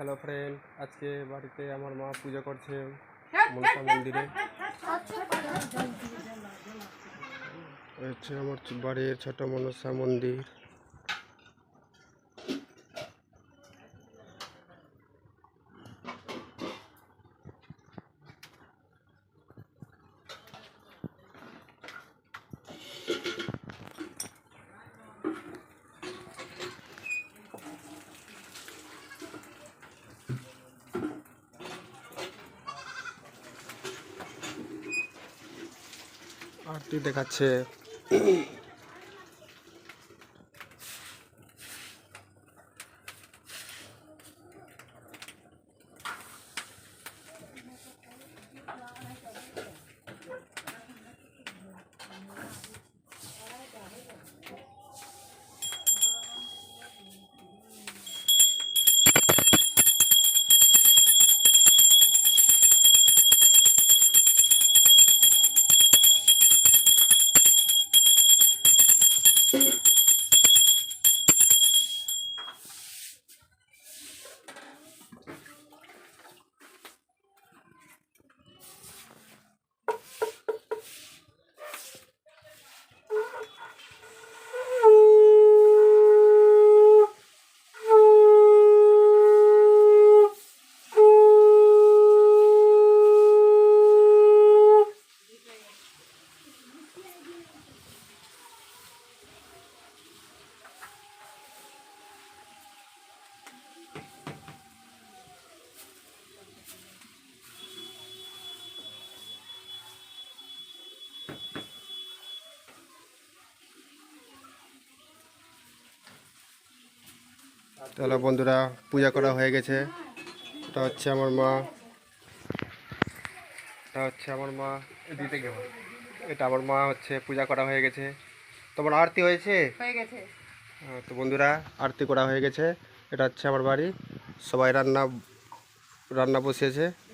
Hello friend আজকে বাড়িতে আমার মা পূজা করছে মনসা মন্দিরে। হচ্ছে আমার বাড়ির ছোট মনসা মন্দির। আরতি দেখাচ্ছে। Thanks. তাহলে বন্ধুরা পূজা করা হয়ে গেছে। এটা হচ্ছে আমার মা। এটা হচ্ছে আমার মা। দিতে গেল এটা আমার মা হচ্ছে পূজা করা হয়ে গেছে। তোমার আরতি হয়েছে? হয়ে তো বন্ধুরা আরতি করা হয়ে গেছে। এটা হচ্ছে আমার বাড়ি। সবাই রান্না রান্না বসিয়েছে।